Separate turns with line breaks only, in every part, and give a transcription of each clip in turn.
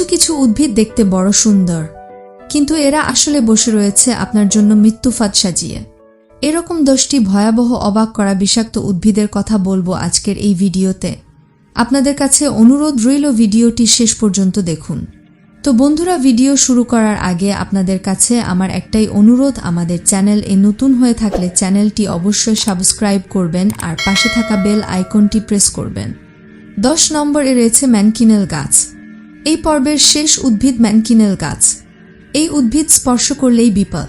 কিছু কিছু উদ্ভিদ দেখতে বড় সুন্দর। কিন্তু এরা আসলে বসে রয়েছে আপনার জন্য মৃত্যুফাত সাজিয়ে। এরকম দশটি ভয়াবহ অবাক করা বিষাক্ত উদ্ভিদের কথা বলব আজকের এই ভিডিওতে। আপনাদের কাছে অনুরোধ রইল ভিডিওটি শেষ পর্যন্ত দেখুন। তো বন্ধুরা, ভিডিও শুরু করার আগে আপনাদের কাছে আমার একটাই অনুরোধ, আমাদের চ্যানেল এ নতুন হয়ে থাকলে চ্যানেলটি অবশ্যই সাবস্ক্রাইব করবেন আর পাশে থাকা বেল আইকনটি প্রেস করবেন। দশ নম্বরে রয়েছে ম্যানকিনেল গাছ। এই পর্বের শেষ উদ্ভিদ ম্যানকিনেল গাছ। এই উদ্ভিদ স্পর্শ করলেই বিপদ।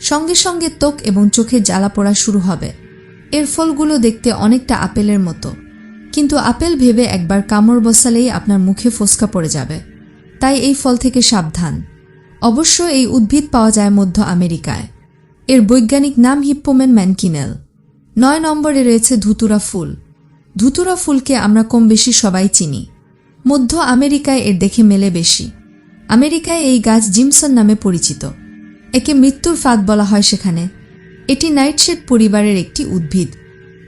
সঙ্গে সঙ্গে ত্বক এবং চোখে জ্বালা পড়া শুরু হবে। এর ফলগুলো দেখতে অনেকটা আপেলের মতো। কিন্তু আপেল ভেবে একবার কামড় বসালেই আপনার মুখে ফোসকা পড়ে যাবে। তাই এই ফল থেকে সাবধান। অবশ্য এই উদ্ভিদ পাওয়া যায় মধ্য আমেরিকায়। এর বৈজ্ঞানিক নাম হিপ্পোমেন ম্যানকিনেল। নয় নম্বরে রয়েছে ধুতুরা ফুল। ধুতুরা ফুলকে আমরা কম বেশি সবাই চিনি। মধ্য আমেরিকায় এর দেখে মেলে বেশি। আমেরিকায় এই গাছ জিমসন নামে পরিচিত। একে মৃত্যুর ফাঁদ বলা হয় সেখানে। এটি নাইটশেড পরিবারের একটি উদ্ভিদ।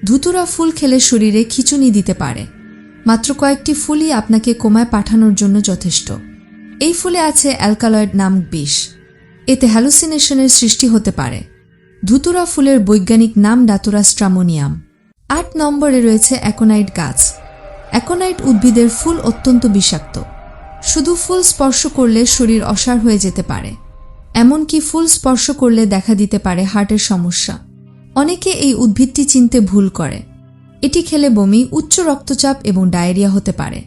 ধুতুরা ফুল খেলে শরীরে খিচুনি দিতে পারে। মাত্র কয়েকটি ফুলই আপনাকে কোমায় পাঠানোর জন্য যথেষ্ট। এই ফুলে আছে অ্যালকালয়েড নামক বিষ। এতে হ্যালুসিনেশনের সৃষ্টি হতে পারে। ধুতুরা ফুলের বৈজ্ঞানিক নাম ডাতুরা স্ট্রামোনিয়াম আট নম্বরে রয়েছে অ্যাকোনাইট গাছ। অ্যাকোনাইট উদ্ভিদের ফুল অত্যন্ত বিষাক্ত। শুধু ফুল স্পর্শ করলে শরীর অসার হয়ে যেতে পারে। এমনকি ফুল স্পর্শ করলে দেখা দিতে পারে হার্টের সমস্যা। অনেকে এই উদ্ভিদটি চিনতে ভুল করে। এটি খেলে বমি, উচ্চ রক্তচাপ এবং ডায়রিয়া হতে পারে।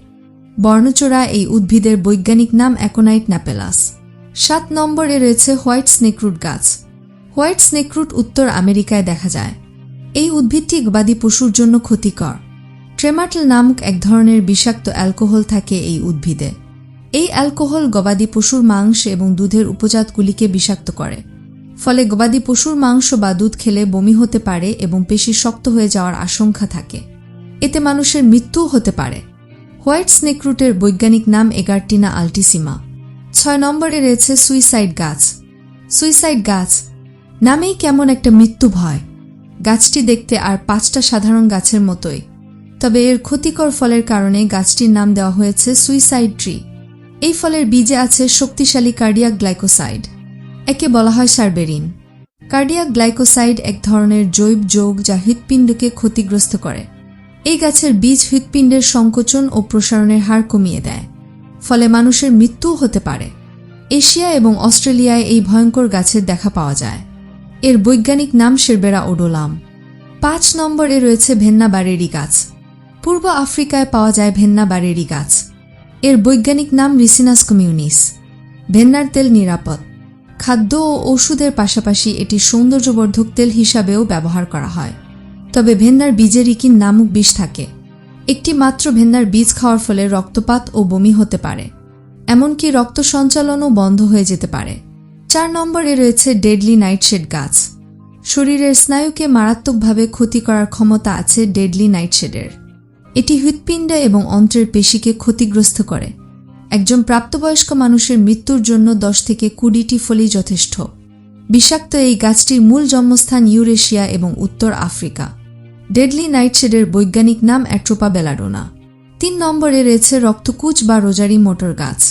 বর্ণচোরা এই উদ্ভিদের বৈজ্ঞানিক নাম অ্যাকোনাইট ন্যাপেলাস। সাত নম্বরে রয়েছে হোয়াইট স্নেকরুট গাছ। হোয়াইট স্নেকরুট উত্তর আমেরিকায় দেখা যায়। এই উদ্ভিদটি গবাদি পশুর জন্য ক্ষতিকর। ট্রেমাটল নামক এক ধরনের বিষাক্ত অ্যালকোহল থাকে এই উদ্ভিদে। এই অ্যালকোহল গবাদি পশুর মাংস এবং দুধের উপজাতগুলিকে বিষাক্ত করে। ফলে গবাদি পশুর মাংস বা দুধ খেলে বমি হতে পারে এবং পেশি শক্ত হয়ে যাওয়ার আশঙ্কা থাকে। এতে মানুষের মৃত্যুও হতে পারে। হোয়াইট স্নেকরুটের বৈজ্ঞানিক নাম এগারটিনা আলটিসিমা। ছয় নম্বরে রয়েছে সুইসাইড গাছ। সুইসাইড গাছ নামেই কেমন একটা মৃত্যু ভয়। গাছটি দেখতে আর পাঁচটা সাধারণ গাছের মতোই। তবে এর ক্ষতিকর ফলের কারণে গাছটির নাম দেওয়া হয়েছে সুইসাইড ট্রি। এই ফলের বীজে আছে শক্তিশালী কার্ডিয়াক গ্লাইকোসাইড, একে বলা হয় সার্বেরিন। কার্ডিয়াক গ্লাইকোসাইড এক ধরনের জৈব যোগ যা হৃৎপিণ্ডকে ক্ষতিগ্রস্ত করে। এই গাছের বীজ হৃৎপিণ্ডের সংকোচন ও প্রসারণের হার কমিয়ে দেয়, ফলে মানুষের মৃত্যুও হতে পারে। এশিয়া এবং অস্ট্রেলিয়ায় এই ভয়ঙ্কর গাছের দেখা পাওয়া যায়। এর বৈজ্ঞানিক নাম শেরবেরা ওডোলাম। পাঁচ নম্বরে রয়েছে ভেন্না বারেরি গাছ। পূর্ব আফ্রিকায় পাওয়া যায় ভেন্না বারেরি গাছ। এর বৈজ্ঞানিক নাম রিসিনাস কমিউনিস। ভেন্নার তেল নিরাপদ। খাদ্য ও ওষুধের পাশাপাশি এটি সৌন্দর্যবর্ধক তেল হিসাবেও ব্যবহার করা হয়। তবে ভেন্নার বীজের ইকিন নামক বিষ থাকে। একটি মাত্র ভেন্নার বীজ খাওয়ার ফলে রক্তপাত ও বমি হতে পারে। এমনকি রক্ত সঞ্চালনও বন্ধ হয়ে যেতে পারে। চার নম্বরে রয়েছে ডেডলি নাইটশেড গাছ। শরীরের স্নায়ুকে মারাত্মকভাবে ক্ষতি করার ক্ষমতা আছে ডেডলি নাইটশেডের। এটি হৃৎপিণ্ড এবং অন্ত্রের পেশিকে ক্ষতিগ্রস্ত করে। একজন প্রাপ্তবয়স্ক মানুষের মৃত্যুর জন্য দশ থেকে কুড়িটি ফলই যথেষ্ট। বিষাক্ত এই গাছটির মূল জন্মস্থান ইউরেশিয়া এবং উত্তর আফ্রিকা। ডেডলি নাইটশেডের বৈজ্ঞানিক নাম অ্যাট্রোপা বেলাডোনা তিন নম্বরে রয়েছে রক্তকুচ বা রোজারি মোটর গাছ।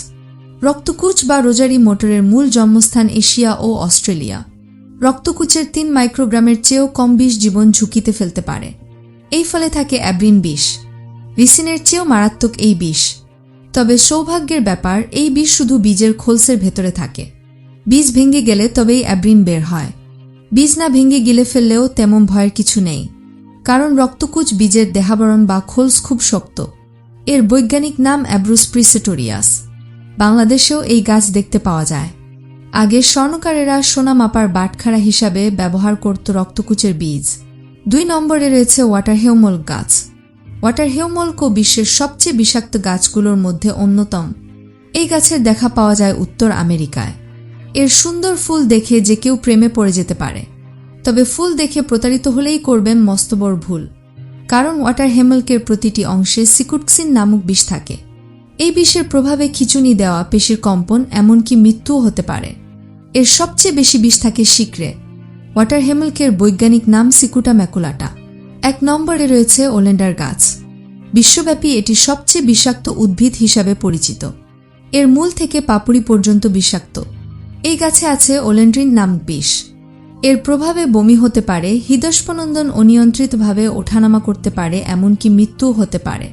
রক্তকুচ বা রোজারি মোটরের মূল জন্মস্থান এশিয়া ও অস্ট্রেলিয়া। রক্তকুচের তিন মাইক্রোগ্রামের চেয়েও কম বিষ জীবন ঝুঁকিতে ফেলতে পারে। এই ফলে থাকে অ্যাব্রিন বিষ। রিসিনের চেয়েও মারাত্মক এই বিষ। তবে সৌভাগ্যের ব্যাপার, এই বিষ শুধু বীজের খোলসের ভেতরে থাকে। বীজ ভেঙে গেলে তবেই অ্যাব্রিন বের হয়। বীজ না ভেঙে গিলে ফেললেও তেমন ভয়ের কিছু নেই। কারণ রক্তকুচ বীজের দেহাবরণ বা খোলস খুব শক্ত। এর বৈজ্ঞানিক নাম অ্যাব্রুস প্রিসেটোরিয়াস। বাংলাদেশেও এই গাছ দেখতে পাওয়া যায়। আগে স্বর্ণকারেরা সোনা মাপার বাটখারা হিসাবে ব্যবহার করত রক্তকুচের বীজ। দুই নম্বরে রয়েছে ওয়াটার হেউমল গাছ। ওয়াটার হেউমলকো বিশ্বের সবচেয়ে বিষাক্ত গাছগুলোর মধ্যে অন্যতম। এই গাছের দেখা পাওয়া যায় উত্তর আমেরিকায়। এর সুন্দর ফুল দেখে যে কেউ প্রেমে পড়ে যেতে পারে। তবে ফুল দেখে প্রতারিত হলেই করবেন মস্তবর ভুল। কারণ ওয়াটার হেমলকের প্রতিটি অংশে সিকুটক্সিন নামক বিষ থাকে। এই বিষের প্রভাবে খিচুনি দেওয়া পেশির কম্পন এমনকি মৃত্যুও হতে পারে। এর সবচেয়ে বেশি বিষ থাকে শিকরে ওয়াটার হেমলকের বৈজ্ঞানিক নাম সিকুটা ম্যাকুলাটা। এক নম্বরে রয়েছে ওলেন্ডার গাছ। বিশ্বব্যাপী এটি সবচেয়ে বিষাক্ত উদ্ভিদ হিসাবে পরিচিত। এর মূল থেকে পাপড়ি পর্যন্ত বিষাক্ত। এই গাছে আছে ওলেন্ড্রিন নাম বিষ। এর প্রভাবে বমি হতে পারে, হৃদস্পনন্দন অনিয়ন্ত্রিতভাবে ওঠানামা করতে পারে, এমনকি মৃত্যুও হতে পারে।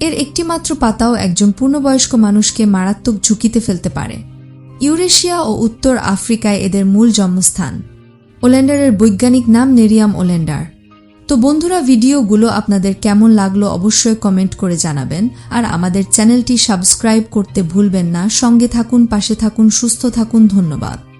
এর একটিমাত্র পাতাও একজন পূর্ণবয়স্ক মানুষকে মারাত্মক ঝুঁকিতে ফেলতে পারে। ইউরেশিয়া ও উত্তর আফ্রিকায় এদের মূল জন্মস্থান। ওলেন্ডারের বৈজ্ঞানিক নাম নেরিয়াম ওলেন্ডার। তো বন্ধুরা, ভিডিওগুলো আপনাদের কেমন লাগল অবশ্যই কমেন্ট করে জানাবেন। আর আমাদের চ্যানেলটি সাবস্ক্রাইব করতে ভুলবেন না। সঙ্গে থাকুন, পাশে থাকুন, সুস্থ থাকুন। ধন্যবাদ।